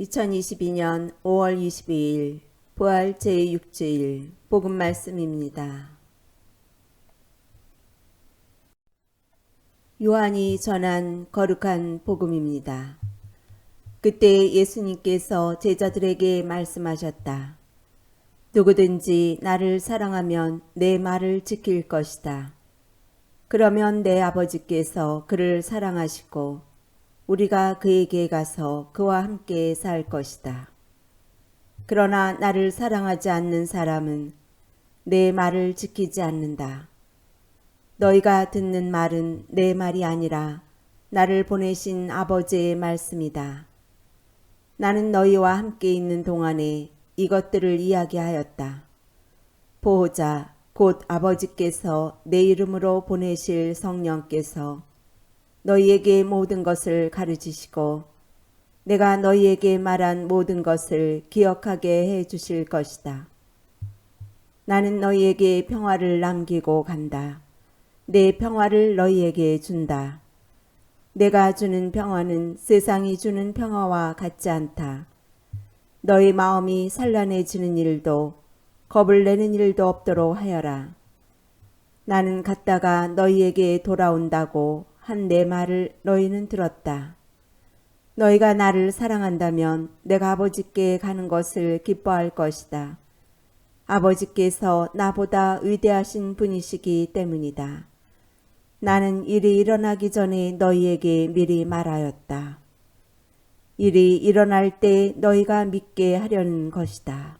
2022년 5월 22일 부활 제6주일 복음 말씀입니다. 요한이 전한 거룩한 복음입니다. 그때 예수님께서 제자들에게 말씀하셨다. 누구든지 나를 사랑하면 내 말을 지킬 것이다. 그러면 내 아버지께서 그를 사랑하시고 우리가 그에게 가서 그와 함께 살 것이다. 그러나 나를 사랑하지 않는 사람은 내 말을 지키지 않는다. 너희가 듣는 말은 내 말이 아니라 나를 보내신 아버지의 말씀이다. 나는 너희와 함께 있는 동안에 이것들을 이야기하였다. 보호자, 곧 아버지께서 내 이름으로 보내실 성령께서 너희에게 모든 것을 가르치시고 내가 너희에게 말한 모든 것을 기억하게 해 주실 것이다. 나는 너희에게 평화를 남기고 간다. 내 평화를 너희에게 준다. 내가 주는 평화는 세상이 주는 평화와 같지 않다. 너희 마음이 산란해지는 일도 겁을 내는 일도 없도록 하여라. 나는 갔다가 너희에게 돌아온다고 한 내 말을 너희는 들었다. 너희가 나를 사랑한다면 내가 아버지께 가는 것을 기뻐할 것이다. 아버지께서 나보다 위대하신 분이시기 때문이다. 나는 일이 일어나기 전에 너희에게 미리 말하였다. 일이 일어날 때 너희가 믿게 하려는 것이다.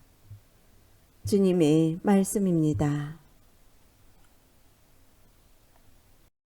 주님의 말씀입니다.